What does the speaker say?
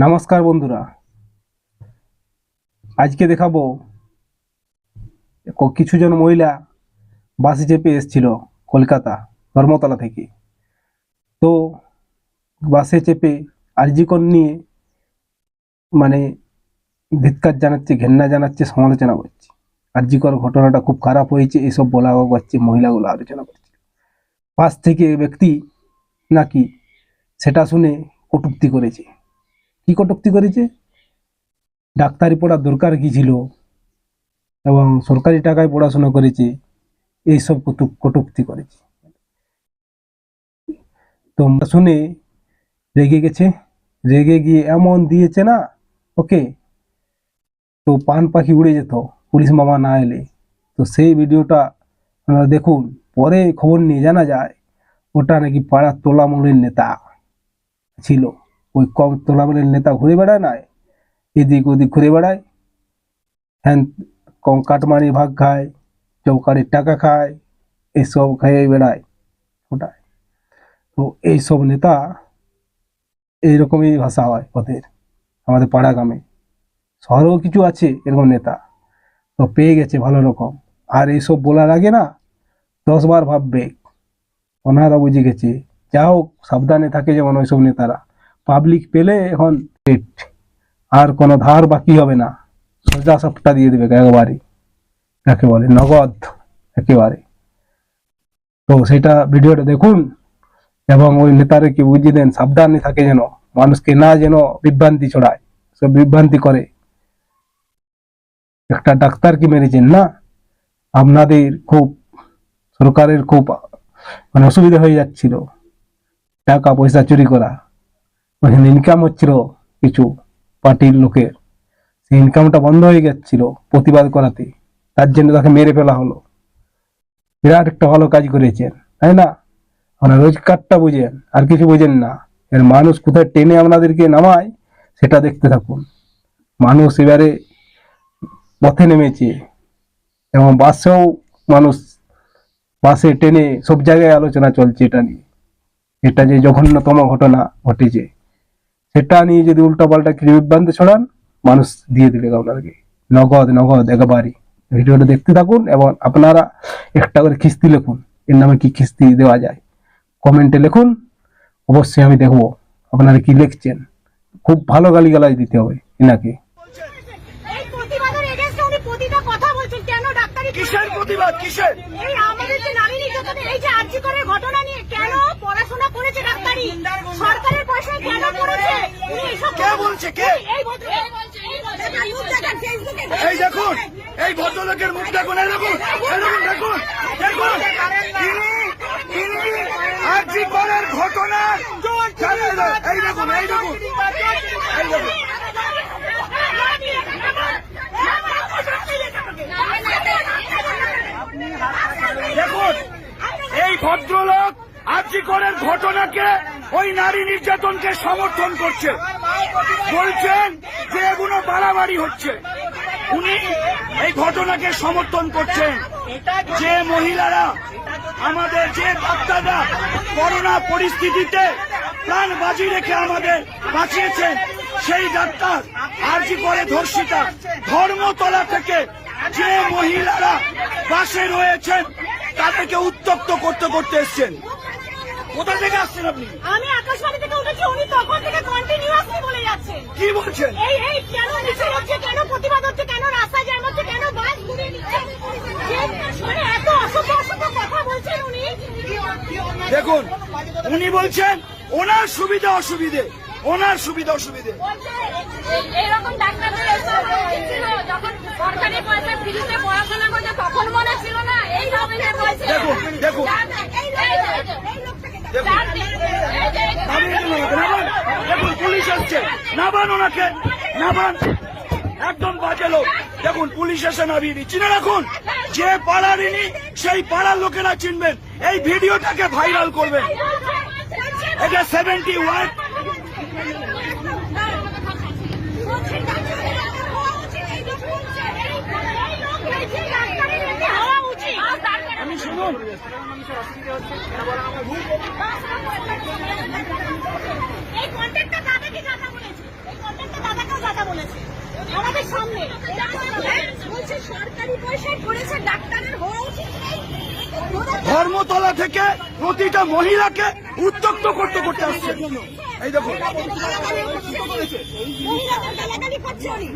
নমস্কার বন্ধুরা। আজকে দেখাবো ক- কিছুজন মহিলা বাসে চেপে এসেছিল কলকাতা ধর্মতলা থেকে। তো বাসে চেপে আরজিকর নিয়ে মানে ধিৎকার জানাচ্ছে, ঘেন্না জানাচ্ছে, সমালোচনা করছে। আরজিকর ঘটনাটা খুব খারাপ হয়েছে, এসব বলা করছে মহিলাগুলো আলোচনা করছে। পাশ থেকে ব্যক্তি নাকি সেটা শুনে কটুক্তি করেছে। কি কটুক্তি করেছে? ডাক্তারি পড়ার দরকার কি ছিল? এবং সরকারি টাকায় পড়াশোনা করেছে, এইসব কটু- কটূক্তি করেছে। তো শুনে রেগে গেছে? রেগে গিয়ে এমন দিয়েছে না? ওকে? তো পান পাখি উড়ে যেত, পুলিশ মামা না এলে। তো সেই ভিডিওটা আপনারা দেখুন, পরে খবর নিয়ে জানা যায়, ওটা নাকি পাড়ার তোলামূলের নেতা ছিল। ওই কম তোলামূলের নেতা ঘুরে বেড়ায় না এদিক ওদিক ঘুরে বেড়ায় হ্যান কম কাটমানি ভাগ খায় চৌকারির টাকা খায় এসব খেয়ে বেড়ায় ওটায় তো এইসব নেতা এইরকমই ভাষা হয় ওদের আমাদের পাড়া গ্রামে শহরেও কিছু আছে এরকম নেতা তো পেয়ে গেছে ভালো রকম আর এইসব বলার আগে না দশবার ভাববে ওনারা বুঝে গেছে যা হোক সাবধানে থাকে যেমন ওইসব নেতারা পাবলিক পেলে এখন আর কোনো ধার বাকি হবে না। সোজা সবটা দিয়ে দেবে একেবারে। যাকে বলে নগদ, একেবারে। তো সেটা ভিডিওটা দেখুন, এবং ওই নেতাদেরকে বুঝিয়ে দেন সাবধানে থাকে যেন, মানুষকে না যেন বিভ্রান্তি ছড়ায়। সব বিভ্রান্তি করে। একটা ডাক্তারকে মেরেছেন না? আপনাদের খুব, সরকারের খুব মানে অসুবিধা হয়ে যাচ্ছিল। টাকা পয়সা চুরি করা। ওখানে ইনকাম হচ্ছিল কিছু পার্টির লোকের। সেই ইনকামটা বন্ধ হয়ে যাচ্ছিল প্রতিবাদ করাতে। তার জন্য তাকে মেরে ফেলা হলো। বিরাট একটা ভালো কাজ করেছেন, তাই না? আপনার রোজগারটা বুঝেন, আর কিছু বুঝেন না। এর মানুষ কোথায় টেনে আপনাদেরকে নামায়, সেটা দেখতে থাকুন। মানুষ এবারে পথে নেমেছে এবং বাসেও মানুষ বাসে ট্রেনে সব জায়গায় আলোচনা চলছে এটা নিয়ে। এটা যে জঘন্যতম ঘটনা ঘটেছে। সেটা নিয়ে যদি উল্টোপাল্টা বিভ্রান্তি ছড়ান, মানুষ দিয়ে দিলে আপনাদেরকে নগদ নগদ একেবারে ভিডিওটা দেখতে থাকুন এবং আপনারা একটা করে কিস্তি লিখুন। এর নামে কি কিস্তি দেওয়া যায়? কমেন্টে লিখুন। অবশ্যই আমি দেখব আপনারা কি লিখছেন। খুব ভালো গালিগালাজ দিতে হবে এনাকে এই প্রতিবাদের এগেন্স্টে উনি প্রতিটা কথা বলছেন কেন ডাক্তারি কিসের প্রতিবাদ কিসের? এই আমাদের যে নারী নির্যাতনের এই যে আর্জি করে ঘটনা নিয়ে কেন পড়াশোনা করেছে ডাক্তারি? সরকারের পয়সায় কেন করেছে? কে বলছে, কে? এই দেখেন এই ভদ্রলোকের মুখ দেখুন দেখুন দেখুন আর্জি করার ঘটনা এই দেখুন এই দেখুন এই দেখুন এই ভদ্রলোক আর্জি করার ঘটনাকে ওই নারী নির্যাতনকে সমর্থন করছে। বলছেন যে এগুলো বাড়াবাড়ি হচ্ছে। উনি এই ঘটনাকে সমর্থন করছেন যে মহিলারা আমাদের যে ডাক্তাররা করোনা পরিস্থিতিতে প্রাণ বাজি রেখে আমাদের বাঁচিয়েছেন, সেই ডাক্তার আরজি করে ধর্ষিতা ধর্মতলা থেকে যে মহিলারা বাসে রয়েছেন, তাদেরকে উত্তপ্ত করতে করতে এসছেন। কোথা থেকে আসছেন আপনি? আমি আকাশবাণী থেকে উঠেছি উনি তখন থেকে কন্টিনিউয়াসলি বলে যাচ্ছেন। কি বলছেন? এই এই কেন মিছিল হচ্ছে কেন প্রতিবাদ হচ্ছে কেন রাস্তা জ্যাম হচ্ছে কেন বাস ঘুরিয়ে নিচ্ছে মানে এত অসভ্য অসভ্য কথা বলছেন উনি। দেখুন উনি বলছেন ওনার সুবিধা অসুবিধে। ওনার সুবিধা অসুবিধে। ডাক্তারদের যখন সরকারি পয়সা ফ্রিতে পড়াশোনা করছে তখন মনে ছিল না এই দেখুন, দেখুন। এই লোকটাকে নামিয়ে দিন ওনাকে, নামান। দেখুন, পুলিশ আসছে। নাবান ওনাকে নাবান একদম বাজে লোক। দেখুন, পুলিশ এসে নামিয়ে দিচ্ছে। না রাখুন, যে পাড়ার ইনি, সেই পাড়ার লোকেরা চিনবেন। এই ভিডিওটাকে ভাইরাল করবেন। এটা সেভেন্টি ওয়ান আমি শুনুন এই কন্ট্যাক্টটা তাদেরকে জানা বলেছে এই contact সামনে? বলছে সরকারি পয়সায় করেছে ডাক্তারের হওয়া উচিত ধর্মতলা থেকে প্রতিটা মহিলাকে উত্তক্ত করতে করতে আসছে এই গালাগালি করছে। উনি।